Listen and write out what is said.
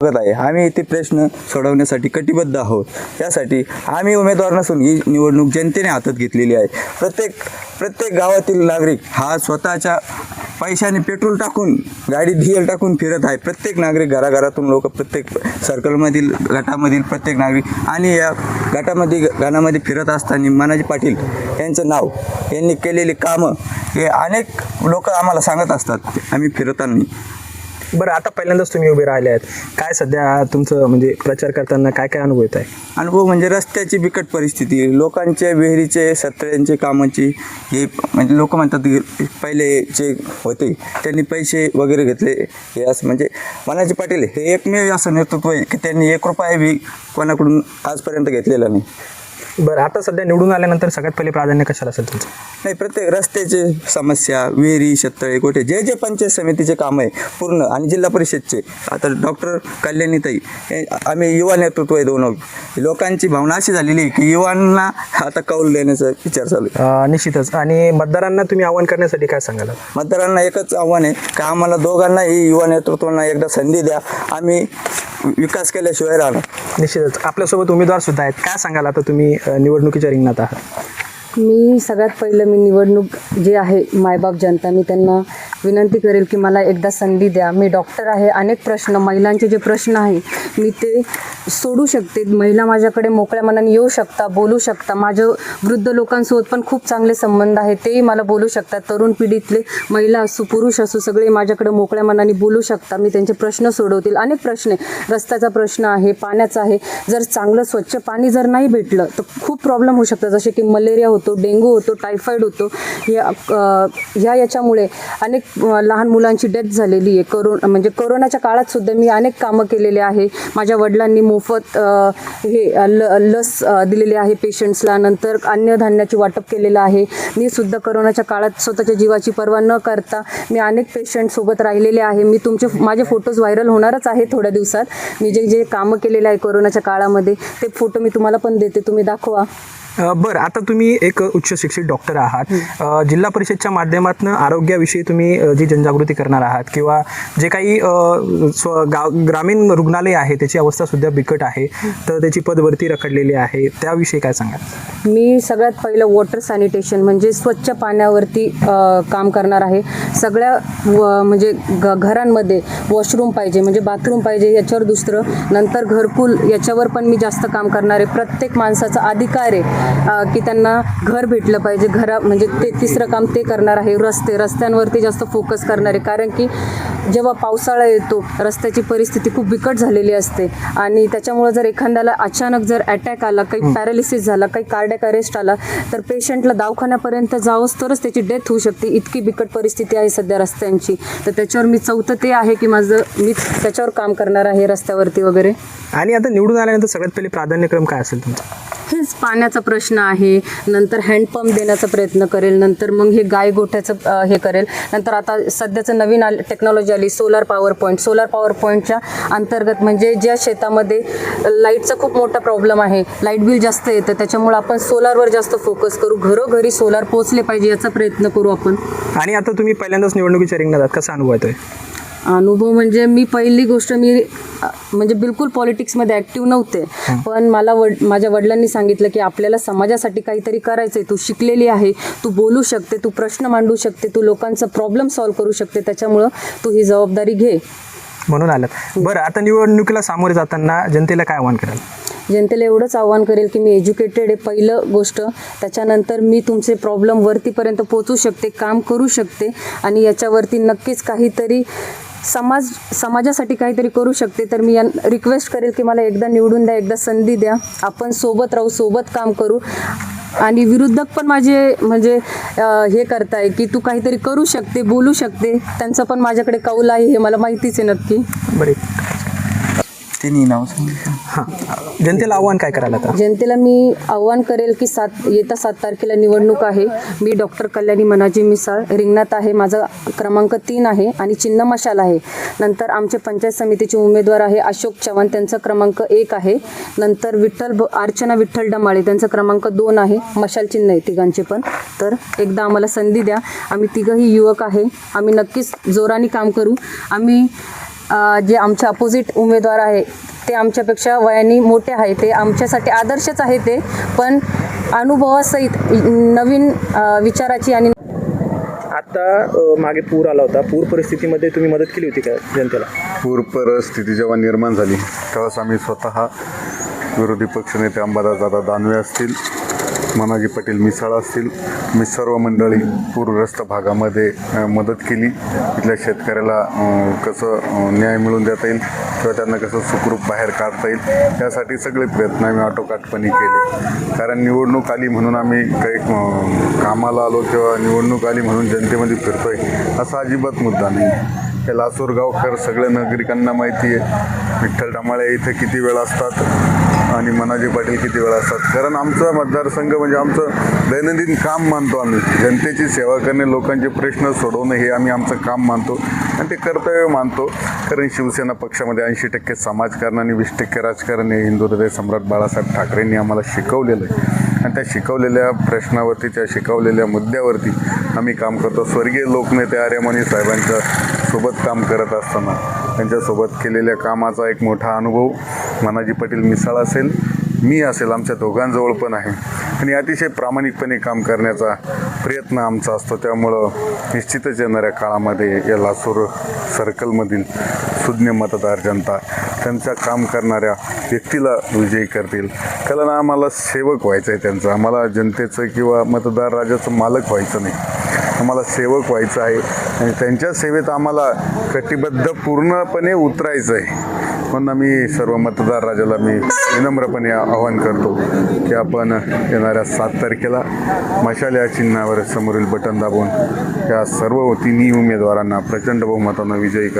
बघत आहे. आम्ही ते प्रश्न सोडवण्यासाठी कटिबद्ध आहोत. त्यासाठी आम्ही उमेदवार नसून ही निवडणूक जनतेने हातात घेतलेली आहे. प्रत्येक प्रत्येक गावातील नागरिक हा स्वतःच्या पैशाने पेट्रोल टाकून गाडीत डिझेल टाकून फिरत आहे. प्रत्येक नागरिक घराघरातून लोक प्रत्येक सर्कलमधील गटामधील प्रत्येक नागरिक आणि या गटामध्ये गणामध्ये फिरत असताना मनाजी पाटील यांचं नाव यांनी केलेली कामं हे अनेक लोक आम्हाला सांगत असतात. आम्ही फिरताना बरं आता पहिल्यांदाच तुम्ही उभे राहिले आहेत. काय सध्या तुमचं म्हणजे प्रचार करताना काय काय अनुभव येत आहे? अनुभव म्हणजे रस्त्याची बिकट परिस्थिती लोकांच्या विहिरीचे सत्र्यांचे कामाची हे म्हणजे लोक म्हणतात पहिले जे होते त्यांनी पैसे वगैरे घेतले. हे असं म्हणजे मनाजी पाटील हे एकमेव असं नेतृत्व आहे की त्यांनी एक रुपया बी कोणाकडून आजपर्यंत घेतलेला नाही. बरं आता सध्या निवडून आल्यानंतर सगळ्यात पहिले प्राधान्य कशाला असेल तुमचं? नाही प्रत्येक रस्त्याचे समस्या विहिरी शेततळे गोठे जे जे पंचायत समितीचे काम आहे पूर्ण आणि जिल्हा परिषदचे. आता डॉक्टर कल्याणीताई हे आम्ही युवा नेतृत्व आहे दोन. लोकांची भावना अशी झालेली आहे की युवांना आता कौल देण्याचा विचार चालू आहे. अं, निश्चितच. आणि मतदारांना तुम्ही आवाहन करण्यासाठी काय सांगाल? मतदारांना एकच आव्हान आहे का आम्हाला दोघांनाही युवा नेतृत्वांना एकदा संधी द्या. आम्ही विकास केल्याशिवाय राहणार. निश्चितच. आपल्यासोबत उमेदवार सुद्धा आहेत. काय सांगाल आता तुम्ही अं, निवडणुकीच्या रिंगणात आहात? मी सगळ्यात पहिलं मी निवडणूक जे आहे मायबाप जनता मी त्यांना विनंती करेल की मला एकदा संधी द्या. मी डॉक्टर आहे. अनेक प्रश्न महिलांचे जे प्रश्न आहे मी ते सोडू शकते. महिला माझ्याकडे मोकळ्या मनाने येऊ शकता बोलू शकता. माझ्या वृद्ध लोकांसोबत पण खूप चांगले संबंध आहे. तेही मला बोलू शकतात. तरुण पिढीतले महिला असो पुरुष असो सगळे माझ्याकडे मोकळ्या मनाने बोलू शकता. मी त्यांचे प्रश्न सोडवतील. अनेक प्रश्न आहे. रस्त्याचा प्रश्न आहे पाण्याचा आहे. जर चांगलं स्वच्छ पाणी जर नाही भेटलं तर खूप प्रॉब्लेम होऊ शकतात. जसे की मलेरिया होतो डेंग्यू होतो टायफॉईड होतो. या ह्या याच्यामुळे अनेक लहान मुलांची डेथ झालेली आहे. करो म्हणजे कोरोनाच्या काळात सुद्धा मी अनेक कामं केलेले आहे. माझ्या वडिलांनी मोफत हे ल लस दिलेली आहे पेशंट्सला नंतर अन्नधान्याची वाटप केलेलं आहे. मी सुद्धा करोनाच्या काळात स्वतःच्या जीवाची पर्वा न करता मी अनेक पेशंटसोबत राहिलेले आहे. मी तुमचे माझे फोटोज व्हायरल होणारच आहे थोड्या दिवसात. मी जे जे कामं केलेले आहे कोरोनाच्या काळामध्ये ते फोटो मी तुम्हाला पण देते. तुम्ही दाखवा. बरं आता तुम्ही एक उच्च शिक्षित डॉक्टर आहात. जिल्हा परिषदच्या माध्यमातून आरोग्याविषयी तुम्ही जी जनजागृती करणार आहात किंवा जे काही स्व गाव ग्रामीण रुग्णालय आहे त्याची अवस्था सुद्धा बिकट आहे तर त्याची पदभरती रखडलेली आहे त्याविषयी काय सांगाल? मी सगळ्यात पहिलं वॉटर सॅनिटेशन म्हणजे स्वच्छ पाण्यावरती काम करणार आहे. सगळ्या म्हणजे घरांमध्ये वॉशरूम पाहिजे म्हणजे बाथरूम पाहिजे याच्यावर दुसरं नंतर घरकुल याच्यावर पण मी जास्त काम करणार आहे. प्रत्येक माणसाचा अधिकार आहे की त्यांना घर भेटलं पाहिजे घरा म्हणजे ते तिसरं काम ते करणार आहे रस्ते रस्त्यांवरती जास्त फोकस करणार. आहे कारण की जेव्हा पावसाळा येतो रस्त्याची परिस्थिती खूप बिकट झालेली असते. आणि त्याच्यामुळं जर एखाद्याला अचानक जर अटॅक आला काही पॅरालिसिस झाला काही कार्डियक अरेस्ट आला तर पेशंटला दवाखान्यापर्यंत जावंच तरच त्याची डेथ होऊ शकते. इतकी बिकट परिस्थिती आहे सध्या रस्त्यांची. तर त्याच्यावर मी चौथं ते आहे की माझं मी त्याच्यावर काम करणार आहे रस्त्यावरती वगैरे. आणि आता निवडून आल्यानंतर सगळ्यात पहिले प्राधान्यक्रम काय असेल तुमचा? हेच पाण्याचा प्रश्न आहे. नंतर हँडपंप देण्याचा प्रयत्न करेल. नंतर मग हे गाय गोठ्याचं हे करेल. नंतर आता सध्याचं नवीन आल टेक्नॉलॉजी आली solar power point solar power पॉईंटच्या अंतर्गत म्हणजे ज्या शेतामध्ये लाईटचा खूप मोठा प्रॉब्लेम आहे. लाइट बिल जास्त येतं. त्याच्यामुळे आपण सोलारवर जास्त फोकस करू. घरोघरी सोलार पोचले पाहिजे याचा प्रयत्न करू आपण. आणि आता तुम्ही पहिल्यांदाच निवडणुकीच्या रिंगणात कसा अनुभव येतोय अनुभव म्हणजे मी पहिली गोष्ट मी म्हणजे बिलकुल पॉलिटिक्समध्ये ॲक्टिव्ह नव्हते. पण मला वड माझ्या वडिलांनी सांगितलं की आपल्याला समाजासाठी काहीतरी करायचं आहे तू शिकलेली आहे तू बोलू शकते तू प्रश्न मांडू शकते तू लोकांचा प्रॉब्लेम सॉल्व्ह करू शकते त्याच्यामुळं तू ही जबाबदारी घे. म्हणून आलात बरं आता निवडणुकीला सामोरे जाताना जनतेला काय आव्हान कराल? जनतेला एवढंच आव्हान करेल की मी एज्युकेटेड आहे पहिलं गोष्ट. त्याच्यानंतर मी तुमचे प्रॉब्लेम वरतीपर्यंत पोचू शकते काम करू शकते आणि याच्यावरती नक्कीच काहीतरी समाज समाजासाठी काहीतरी करू शकते तर मी रिक्वेस्ट करेल की मला एकदा निवडून द्या एकदा संधी द्या. आपण सोबत राहू सोबत काम करू. आणि विरुद्धक पण माझे म्हणजे हे करताय की तू काहीतरी करू शकते बोलू शकते. त्यांचं पण माझ्याकडे कौल आहे हे मला माहितीच आहे नक्की. बरे. त्यांनी नाव सांगितलं. हां. जनतेला आव्हान काय करायला आता? जनतेला मी आव्हान करेल की सात येत्या सात तारखेला निवडणूक आहे. मी डॉक्टर कल्याणी मनाजी मिसाळ रिंगणात आहे. माझा क्रमांक तीन आहे आणि चिन्ह मशाल आहे. नंतर आमचे पंचायत समितीचे उमेदवार आहे अशोक चव्हाण. त्यांचा क्रमांक एक आहे. नंतर विठ्ठल ब- अर्चना विठ्ठल डमाळे. त्यांचा क्रमांक दोन आहे. मशाल चिन्ह आहे तिघांचे पण. तर एकदा आम्हाला संधी द्या. आम्ही तिघंही युवक आहे. आम्ही नक्कीच जोराने काम करू. आम्ही जे आमचे अपोजिट उमेदवार आहे ते आमच्यापेक्षा वयाने मोठे आहे ते आमच्यासाठी आदर्शच आहे ते. पण अनुभवासहित नवीन विचाराची आणि आता मागे पूर आला होता. पूर परिस्थितीमध्ये तुम्ही मदत केली होती का जनतेला? पूर परिस्थिती जेव्हा निर्माण झाली तेव्हाच आम्ही स्वतः विरोधी पक्षनेते अंबादास दादा दानवे असतील मनाजी पटेल मिसाळ असतील मी सर्व मंडळी पूरग्रस्त भागामध्ये मदत केली. इथल्या शेतकऱ्याला कसं न्याय मिळवून देता येईल किंवा त्यांना कसं सुखरूप बाहेर काढता येईल यासाठी सगळे प्रयत्न आम्ही आटोकाटपणे केले. कारण निवडणूक आली म्हणून आम्ही काही कामाला आलो किंवा निवडणूक आली म्हणून जनतेमध्ये फिरतोय असा अजिबात मुद्दा नाही. हे लासूर गावकर सगळ्या नागरिकांना माहिती आहे. विठ्ठल डामाळे इथे किती वेळ असतात? आणि मनाजी पाटील किती वेळा असतात. कारण आमचा मतदारसंघ म्हणजे आमचं दैनंदिन काम मानतो आम्ही. जनतेची सेवा करणे लोकांचे प्रश्न सोडवणं हे आम्ही आमचं काम मानतो. आणि ते कर्तव्य मानतो. कारण शिवसेना पक्षामध्ये ऐंशी टक्के समाजकारण आणि वीस टक्के राजकारण हे हिंदू हृदय सम्राट बाळासाहेब ठाकरेंनी आम्हाला शिकवलेलं आहे. आणि त्या शिकवलेल्या प्रश्नावरती त्या शिकवलेल्या मुद्द्यावरती आम्ही काम करतो. स्वर्गीय लोकनेते आर्यमणी साहेबांच्या सोबत काम करत असताना त्यांच्यासोबत केलेल्या कामाचा एक मोठा अनुभव. मनाजी पाटील मिसाळ असेल मी असेल आमच्या दोघांजवळ पण आहे. आणि अतिशय प्रामाणिकपणे काम करण्याचा प्रयत्न आमचा असतो. त्यामुळं निश्चितच येणाऱ्या काळामध्ये या लासूर सर्कलमधील सुज्ञ मतदार जनता त्यांचा काम करणाऱ्या व्यक्तीला विजयी करतील. कारण आम्हाला सेवक व्हायचं आहे त्यांचं. आम्हाला जनतेचं किंवा मतदार राजाचं मालक व्हायचं नाही. आम्हाला सेवक व्हायचं आहे. आणि त्यांच्या सेवेत आम्हाला कटिबद्ध पूर्णपणे उतरायचं आहे म्हणून मी सर्व मतदार राजाला मी विनम्रपणे आवाहन करतो की आपण येणाऱ्या सात तारखेला मशाल या चिन्हावर समोरील बटन दाबून या सर्व तिन्ही उमेदवारांना प्रचंड बहुमतानं विजयी कर